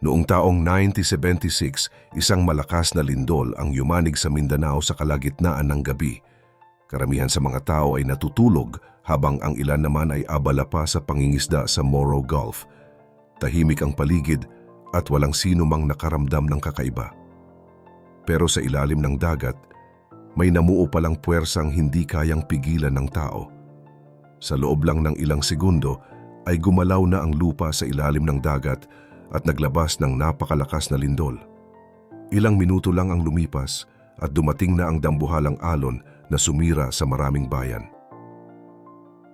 Noong taong 1976, isang malakas na lindol ang yumanig sa Mindanao sa kalagitnaan ng gabi. Karamihan sa mga tao ay natutulog habang ang ilan naman ay abala pa sa pangingisda sa Moro Gulf. Tahimik ang paligid at walang sino mang nakaramdam ng kakaiba. Pero sa ilalim ng dagat, may namuo palang puwersang hindi kayang pigilan ng tao. Sa loob lang ng ilang segundo ay gumalaw na ang lupa sa ilalim ng dagat at naglabas ng napakalakas na lindol. Ilang minuto lang ang lumipas at dumating na ang dambuhalang alon na sumira sa maraming bayan.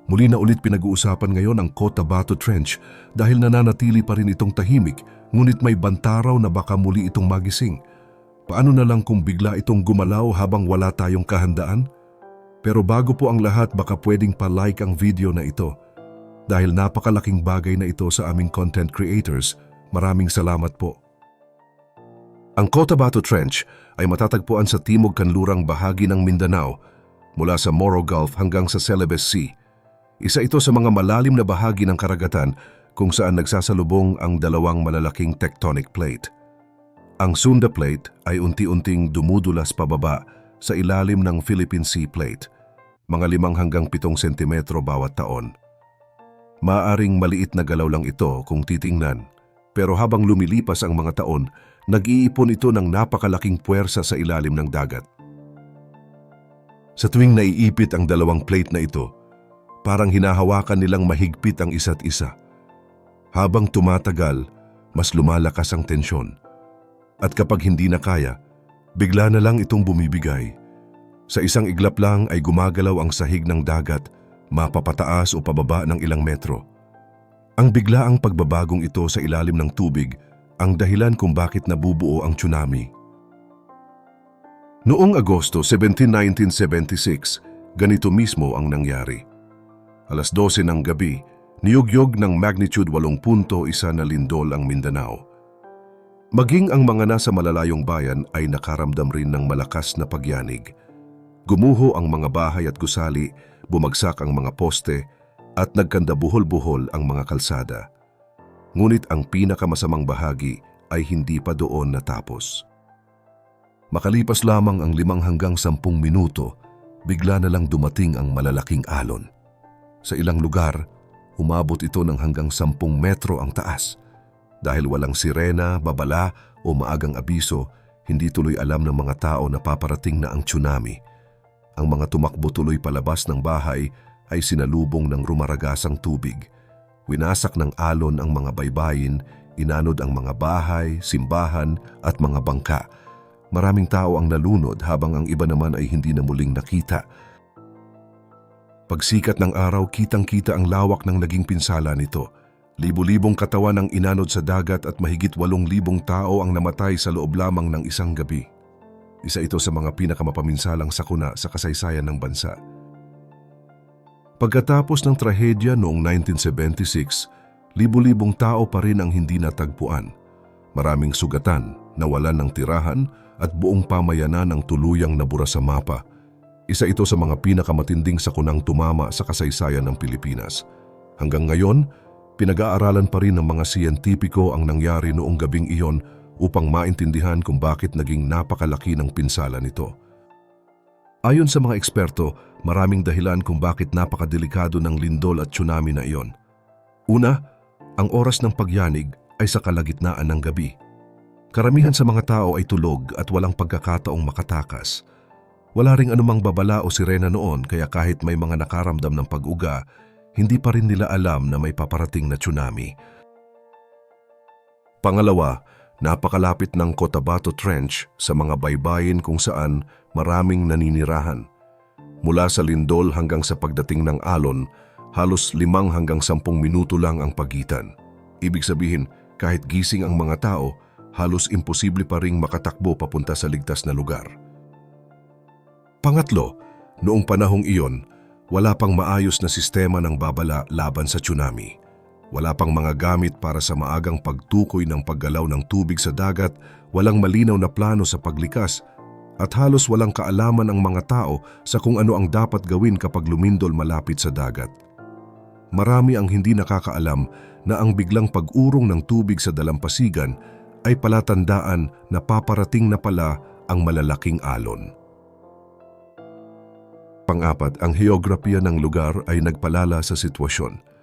Muli na ulit pinag-uusapan ngayon ang Cotabato Trench dahil nananatili pa rin itong tahimik ngunit may bantaraw na baka muli itong magising. Paano na lang kung bigla itong gumalaw habang wala tayong kahandaan? Pero bago po ang lahat baka pwedeng pa-like ang video na ito. Dahil napakalaking bagay na ito sa aming content creators, maraming salamat po. Ang Cotabato Trench ay matatagpuan sa timog kanlurang bahagi ng Mindanao mula sa Moro Gulf hanggang sa Celebes Sea. Isa ito sa mga malalim na bahagi ng karagatan kung saan nagsasalubong ang dalawang malalaking tectonic plate. Ang Sunda Plate ay unti-unting dumudulas pababa sa ilalim ng Philippine Sea Plate, mga limang hanggang pitong sentimetro bawat taon. Maaring maliit na galaw lang ito kung titingnan, pero habang lumilipas ang mga taon, nag-iipon ito ng napakalaking puwersa sa ilalim ng dagat. Sa tuwing naiipit ang dalawang plate na ito, parang hinahawakan nilang mahigpit ang isa't isa. Habang tumatagal, mas lumalakas ang tensyon. At kapag hindi na kaya, bigla na lang itong bumibigay. Sa isang iglap lang ay gumagalaw ang sahig ng dagat, mapapataas o pababa ng ilang metro. Ang biglaang pagbabagong ito sa ilalim ng tubig ang dahilan kung bakit nabubuo ang tsunami. Noong Agosto 17, 1976, ganito mismo ang nangyari. Alas 12 ng gabi, niyugyog ng magnitude 8.1 na lindol ang Mindanao. Maging ang mga nasa malalayong bayan ay nakaramdam rin ng malakas na pagyanig. Gumuho ang mga bahay at gusali, bumagsak ang mga poste, at nagkandabuhol-buhol ang mga kalsada. Ngunit ang pinakamasamang bahagi ay hindi pa doon natapos. Makalipas lamang ang limang hanggang sampung minuto, bigla na lang dumating ang malalaking alon. Sa ilang lugar, umabot ito ng hanggang sampung metro ang taas. Dahil walang sirena, babala o maagang abiso, hindi tuloy alam ng mga tao na paparating na ang tsunami. Ang mga tumakbo tuloy palabas ng bahay ay sinalubong ng rumaragasang tubig. Winasak ng alon ang mga baybayin, inanod ang mga bahay, simbahan at mga bangka. Maraming tao ang nalunod habang ang iba naman ay hindi na muling nakita. Pagsikat ng araw, kitang-kita ang lawak ng naging pinsala nito. Libu-libong katawan ang inanod sa dagat at mahigit walong libong tao ang namatay sa loob lamang ng isang gabi. Isa ito sa mga pinakamapaminsalang sakuna sa kasaysayan ng bansa. Pagkatapos ng trahedya noong 1976, libu-libong tao pa rin ang hindi natagpuan. Maraming sugatan, nawalan ng tirahan at buong pamayanan ang tuluyang nabura sa mapa. Isa ito sa mga pinakamatinding sakunang tumama sa kasaysayan ng Pilipinas. Hanggang ngayon, pinag-aaralan pa rin ng mga siyentipiko ang nangyari noong gabing iyon upang maintindihan kung bakit naging napakalaki ng pinsala nito. Ayon sa mga eksperto, maraming dahilan kung bakit napakadelikado ng lindol at tsunami na iyon. Una, ang oras ng pagyanig ay sa kalagitnaan ng gabi. Karamihan sa mga tao ay tulog at walang pagkakataong makatakas. Wala ring anumang babala o sirena noon kaya kahit may mga nakaramdam ng pag-uga, hindi pa rin nila alam na may paparating na tsunami. Pangalawa, napakalapit ng Cotabato Trench sa mga baybayin kung saan maraming naninirahan. Mula sa lindol hanggang sa pagdating ng alon, halos limang hanggang sampung minuto lang ang pagitan. Ibig sabihin, kahit gising ang mga tao, halos imposible pa ring makatakbo papunta sa ligtas na lugar. Pangatlo, noong panahong iyon, wala pang maayos na sistema ng babala laban sa tsunami. Wala pang mga gamit para sa maagang pagtukoy ng paggalaw ng tubig sa dagat, walang malinaw na plano sa paglikas, at halos walang kaalaman ang mga tao sa kung ano ang dapat gawin kapag lumindol malapit sa dagat. Marami ang hindi nakakaalam na ang biglang pag-urong ng tubig sa dalampasigan ay palatandaan na paparating na pala ang malalaking alon. Pangapat, ang heograpiya ng lugar ay nagpalala sa sitwasyon.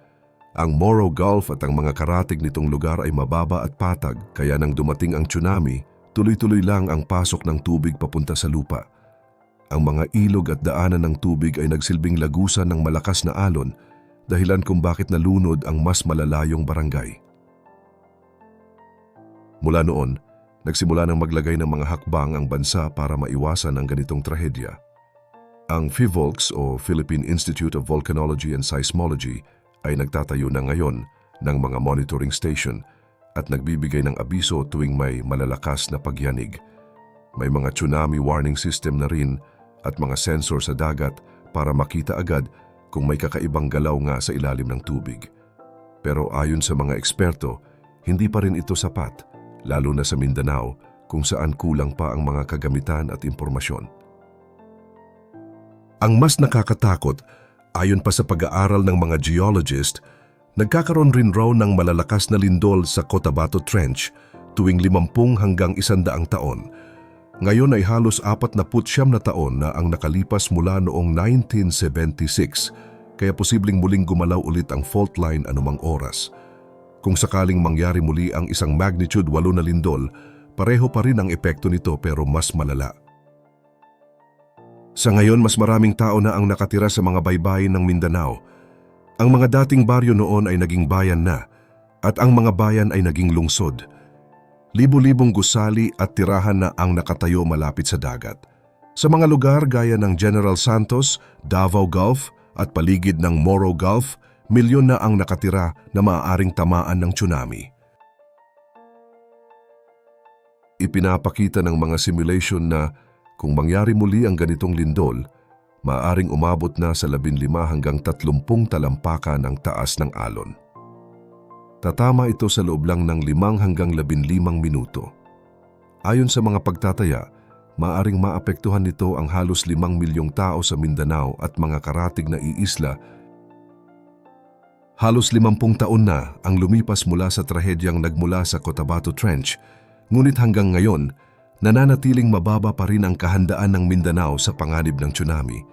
Ang Moro Gulf at ang mga karatig nitong lugar ay mababa at patag kaya nang dumating ang tsunami, tuloy-tuloy lang ang pasok ng tubig papunta sa lupa. Ang mga ilog at daanan ng tubig ay nagsilbing lagusan ng malakas na alon dahilan kung bakit nalunod ang mas malalayong barangay. Mula noon, nagsimula ng maglagay ng mga hakbang ang bansa para maiwasan ang ganitong trahedya. Ang PHIVOLCS o Philippine Institute of Volcanology and Seismology ay nagtatayo na ngayon ng mga monitoring station at nagbibigay ng abiso tuwing may malalakas na pagyanig. May mga tsunami warning system na rin at mga sensor sa dagat para makita agad kung may kakaibang galaw nga sa ilalim ng tubig. Pero ayon sa mga eksperto, hindi pa rin ito sapat, lalo na sa Mindanao kung saan kulang pa ang mga kagamitan at impormasyon. Ang mas nakakatakot, ayon pa sa pag-aaral ng mga geologist, nagkakaroon rin raw ng malalakas na lindol sa Cotabato Trench tuwing 50 hanggang 100 taon. Ngayon ay halos 49 na taon na ang nakalipas mula noong 1976, kaya posibleng muling gumalaw ulit ang fault line anumang oras. Kung sakaling mangyari muli ang isang magnitude 8 na lindol, pareho pa rin ang epekto nito pero mas malala. Sa ngayon, mas maraming tao na ang nakatira sa mga baybayin ng Mindanao. Ang mga dating baryo noon ay naging bayan na at ang mga bayan ay naging lungsod. Libo-libong gusali at tirahan na ang nakatayo malapit sa dagat. Sa mga lugar gaya ng General Santos, Davao Gulf at paligid ng Moro Gulf, milyon na ang nakatira na maaaring tamaan ng tsunami. Ipinapakita ng mga simulation na kung mangyari muli ang ganitong lindol, maaring umabot na sa 15 hanggang 30 talampakan ang taas ng alon. Tatama ito sa loob lang ng 5 hanggang 15 minuto. Ayon sa mga pagtataya, maaring maapektuhan nito ang halos 5 milyong tao sa Mindanao at mga karatig na iisla. Halos 50 taon na ang lumipas mula sa trahedyang nagmula sa Cotabato Trench, ngunit hanggang ngayon, nananatiling mababa pa rin ang kahandaan ng Mindanao sa panganib ng tsunami.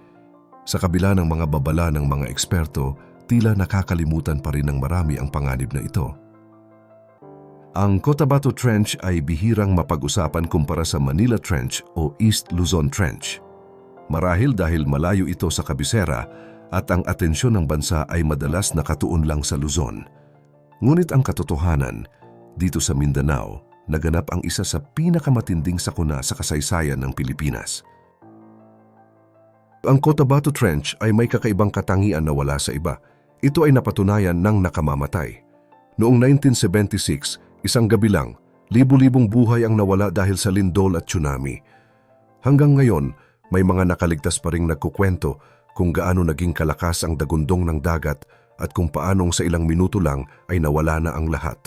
Sa kabila ng mga babala ng mga eksperto, tila nakakalimutan pa rin ng marami ang panganib na ito. Ang Cotabato Trench ay bihirang mapag-usapan kumpara sa Manila Trench o East Luzon Trench. Marahil dahil malayo ito sa kabisera at ang atensyon ng bansa ay madalas nakatuon lang sa Luzon. Ngunit ang katotohanan, dito sa Mindanao, naganap ang isa sa pinakamatinding sakuna sa kasaysayan ng Pilipinas. Ang Cotabato Trench ay may kakaibang katangian na wala sa iba. Ito ay napatunayan ng nakamamatay. Noong 1976, isang gabi lang, libu-libong buhay ang nawala dahil sa lindol at tsunami. Hanggang ngayon, may mga nakaligtas pa ring nagkukwento kung gaano naging kalakas ang dagundong ng dagat at kung paanong sa ilang minuto lang ay nawala na ang lahat.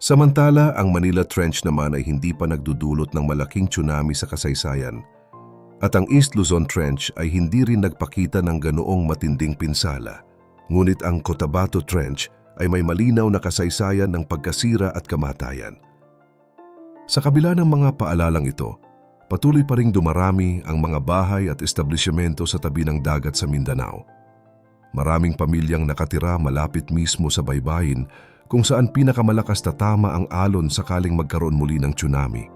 Samantala, ang Manila Trench naman ay hindi pa nagdudulot ng malaking tsunami sa kasaysayan. At ang East Luzon Trench ay hindi rin nagpakita ng ganoong matinding pinsala. Ngunit ang Cotabato Trench ay may malinaw na kasaysayan ng pagkasira at kamatayan. Sa kabila ng mga paalalang ito, patuloy pa ring dumarami ang mga bahay at establishmento sa tabi ng dagat sa Mindanao. Maraming pamilyang nakatira malapit mismo sa baybayin kung saan pinakamalakas na tama ang alon sakaling magkaroon muli ng tsunami.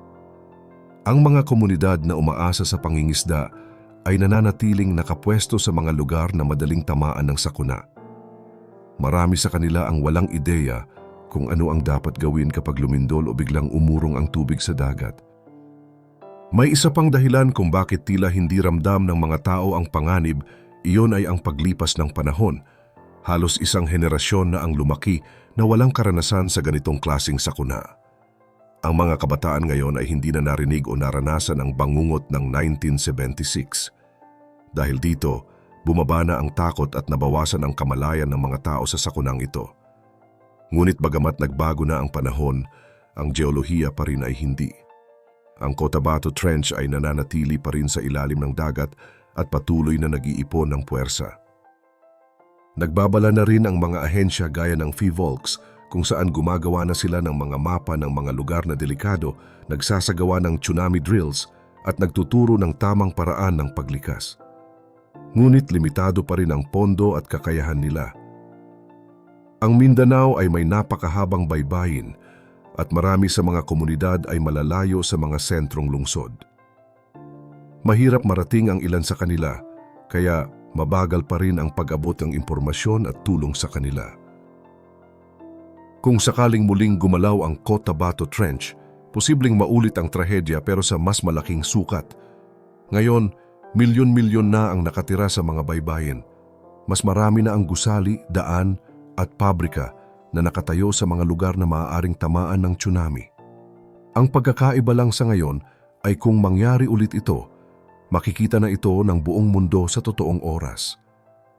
Ang mga komunidad na umaasa sa pangingisda ay nananatiling nakapwesto sa mga lugar na madaling tamaan ng sakuna. Marami sa kanila ang walang ideya kung ano ang dapat gawin kapag lumindol o biglang umurong ang tubig sa dagat. May isa pang dahilan kung bakit tila hindi ramdam ng mga tao ang panganib, iyon ay ang paglipas ng panahon. Halos isang henerasyon na ang lumaki na walang karanasan sa ganitong klasing sakuna. Ang mga kabataan ngayon ay hindi na narinig o naranasan ang bangungot ng 1976. Dahil dito, bumaba na ang takot at nabawasan ang kamalayan ng mga tao sa sakunang ito. Ngunit bagamat nagbago na ang panahon, ang geolohiya pa rin ay hindi. Ang Cotabato Trench ay nananatili pa rin sa ilalim ng dagat at patuloy na nag-iipon ng puwersa. Nagbabala na rin ang mga ahensya gaya ng FIVOLX kung saan gumagawa na sila ng mga mapa ng mga lugar na delikado, nagsasagawa ng tsunami drills at nagtuturo ng tamang paraan ng paglikas. Ngunit limitado pa rin ang pondo at kakayahan nila. Ang Mindanao ay may napakahabang baybayin at marami sa mga komunidad ay malalayo sa mga sentrong lungsod. Mahirap marating ang ilan sa kanila, kaya mabagal pa rin ang pag-abot ng impormasyon at tulong sa kanila. Kung sakaling muling gumalaw ang Cotabato Trench, posibleng maulit ang trahedya pero sa mas malaking sukat. Ngayon, milyon-milyon na ang nakatira sa mga baybayin. Mas marami na ang gusali, daan at pabrika na nakatayo sa mga lugar na maaaring tamaan ng tsunami. Ang pagkakaiba lang sa ngayon ay kung mangyari ulit ito, makikita na ito ng buong mundo sa totoong oras.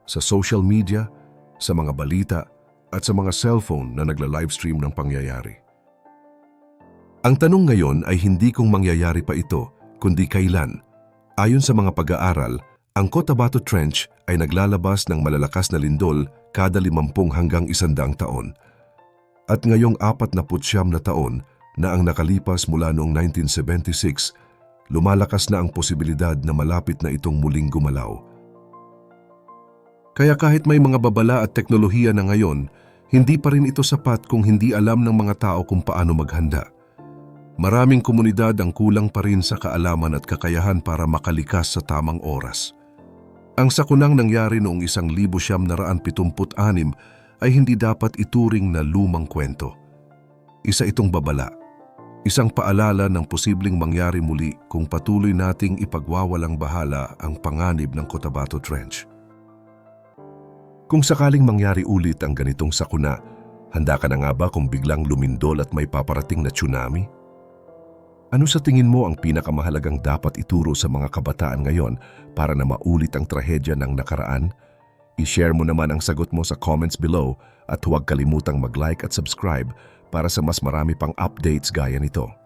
Sa social media, sa mga balita, at sa mga cellphone na nagla-livestream ng pangyayari. Ang tanong ngayon ay hindi kung mangyayari pa ito, kundi kailan. Ayon sa mga pag-aaral, ang Cotabato Trench ay naglalabas ng malalakas na lindol kada 50 hanggang 100 taon. At ngayong 49 na taon na ang nakalipas mula noong 1976, lumalakas na ang posibilidad na malapit na itong muling gumalaw. Kaya kahit may mga babala at teknolohiya na ngayon, hindi pa rin ito sapat kung hindi alam ng mga tao kung paano maghanda. Maraming komunidad ang kulang pa rin sa kaalaman at kakayahan para makalikas sa tamang oras. Ang sakunang nangyari noong isang libo siyam naraan pitumput anim ay hindi dapat ituring na lumang kwento. Isa itong babala. Isang paalala ng posibleng mangyari muli kung patuloy nating ipagwawalang bahala ang panganib ng Cotabato Trench. Kung sakaling mangyari ulit ang ganitong sakuna, handa ka na nga ba kung biglang lumindol at may paparating na tsunami? Ano sa tingin mo ang pinakamahalagang dapat ituro sa mga kabataan ngayon para na maulit ang trahedya ng nakaraan? I-share mo naman ang sagot mo sa comments below at huwag kalimutang mag-like at subscribe para sa mas marami pang updates gaya nito.